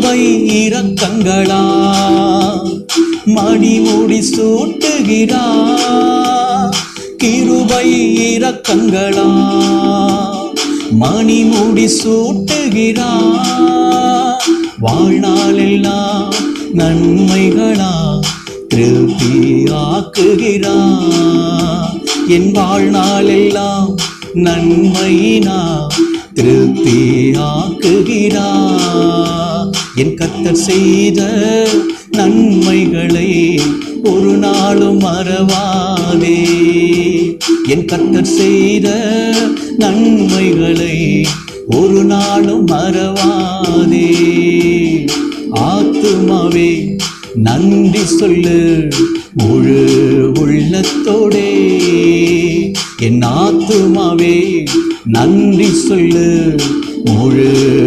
கிருபை இரக்கங்களா மணிமுடி சூட்டுகிறா? கிருபை இரக்கங்களா மணிமுடி சூட்டுகிறா? வாழ்நாளெல்லாம் நன்மைகளா திருப்தி ஆக்குகிறா என் வாழ்நாளெல்லாம் நன்மையினா திருப்தி ஆக்குகிறா என் கத்தர் செய்த நன்மைகளை ஒரு நாளும் மறவாதே. என் கத்தர் செய்த நன்மைகளை ஒரு நாளும் மறவாதே. ஆத்துமாவே நன்றி சொல்லு முழு உள்ளத்தோடே. என் ஆத்துமாவே நன்றி சொல்லு முழு